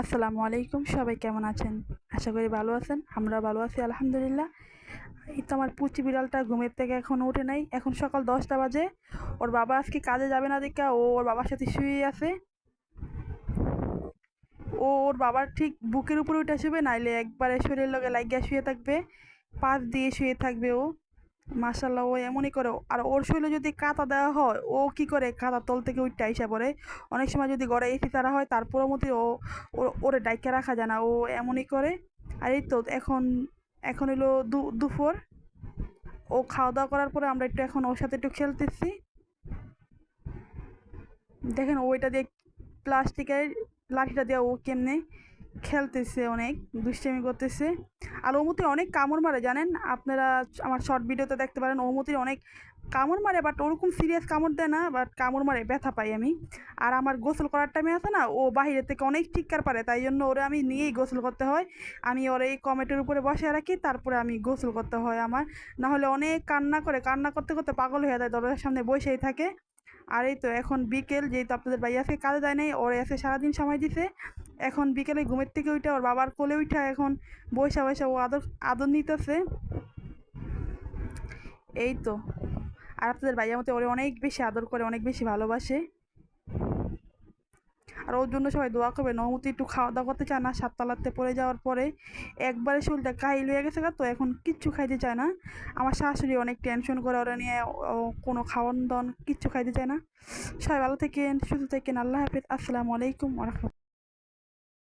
আসসালামু আলাইকুম, সবাই কেমন আছেন? আশা করি ভালো আছেন আমরা ভালো আছি, আলহামদুলিল্লাহ। এই তো আমার পুচি বিড়ালটা ঘুমের থেকে এখন উঠে নাই, এখন সকাল দশটা বাজে। ওর বাবা আজকে কাজে যাবে না দেখা, ও ওর বাবার সাথে শুয়ে আছে। ও ওর বাবার ঠিক বুকের উপরে উঠে শুবে, নাইলে একবারে শরীরের লগে লাগিয়া শুয়ে থাকবে, পাশ দিয়ে শুয়ে থাকবে ও। মাসাল্লাহ ও এমনই করে। আর ওর শরীরে যদি কাঁথা দেওয়া হয়, ও কি করে? কাঁথা তল থেকে উঠতে আইসা পড়ে। অনেক সময় যদি গড়ে এসি তারা হয় তারপরেও মতো ও ওরে ডাইকে রাখা যায় না। ও এমনই করে। আর এই তো এখন এখন দু, দুপুর। ও খাওয়া দাওয়া করার পরে আমরা একটু এখন ওর সাথে একটু খেলতেছি। দেখেন ওইটা দিয়ে প্লাস্টিকের লাঠিটা দিয়ে ও কেমনে খেলতেছে, অনেক দুষ্টামি করতেছে। আর ওমতি অনেক কামড় মারে, জানেন? আপনারা আমার শর্ট ভিডিওতে দেখতে পারেন ওমতির অনেক কামড় মারে বাট ওরকম সিরিয়াস কামড় দেয় না বাট কামড় মারে, ব্যথা পাই আমি। আর আমার গোসল করার টাইমে আছে না, ও বাইরে থেকে অনেক চিৎকার পারে, তাই জন্য ওরে আমি নিয়েই গোসল করতে হয়। আমি ওর এই কমেটের উপরে বসে রাখি, তারপরে আমি গোসল করতে হয় আমার। না হলে অনেক কান্না করে, কান্না করতে করতে পাগল হয়ে যায়, দরজার সামনে বসেই থাকে। আর এই তো এখন বিকেল, যেহেতু আপনাদের ভাই আজকে কাজে যায় নাই, ওরে আছে সারাদিন সময় দিছে। এখন বিকেলে ঘুমের থেকে উঠে ওর বাবার কোলে উঠা এখন বৈশা বৈশা ও আদর আদর নিতেছে। এই তো। আর আপনাদের ভাইয়া মতো ওরে অনেক বেশি আদর করে, অনেক বেশি ভালোবাসে। আর ওর জন্য সবাই দোয়া করবে, নমতি একটু খাওয়া দাওয়া করতে চায় না, সাততলাতে পড়ে যাওয়ার পরে একবারে শরীরটা কাহিল হয়ে গেছে তো এখন কিচ্ছু খাইতে চায় না। আমার শাশুড়ি অনেক টেনশন করে ওরা নিয়ে কোনো খাওয়ান দাওয়ান কিচ্ছু খাইতে চায় না। সবাই ভালো থেকেন, সুস্থ থেকেন, আল্লাহ হাফিজ। আসসালামু আলাইকুম রহমতুল্লাহ।